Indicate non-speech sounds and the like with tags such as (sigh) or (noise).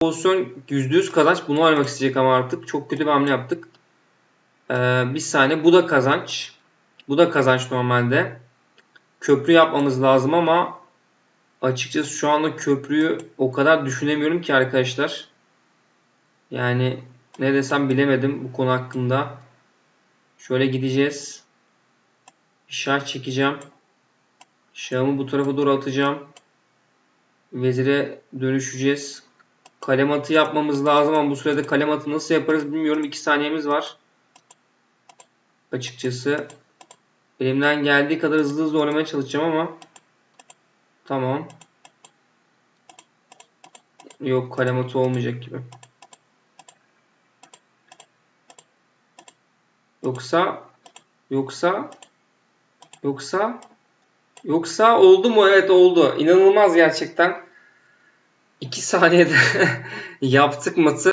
pozisyon %100 kazanç. Bunu oynamak isteyecek ama artık. Çok kötü bir hamle yaptık. Ee, bir saniye. Bu da kazanç. Bu da kazanç normalde. Köprü yapmamız lazım ama açıkçası şu anda köprüyü o kadar düşünemiyorum ki arkadaşlar. Yani ne desem bilemedim bu konu hakkında. Şöyle gideceğiz. Bir şah çekeceğim. Şahımı bu tarafa doğru atacağım. Vezire dönüşeceğiz. Kalem atı yapmamız lazım ama bu sürede kalem atı nasıl yaparız bilmiyorum. 2 saniyemiz var. Açıkçası. Elimden geldiği kadar hızlı hızlı oynamaya çalışacağım ama. Tamam. Yok kalem atı olmayacak gibi. Yoksa yoksa yoksa yoksa oldu mu? Evet oldu. İnanılmaz gerçekten. 2 saniyede (laughs) yaptık matı.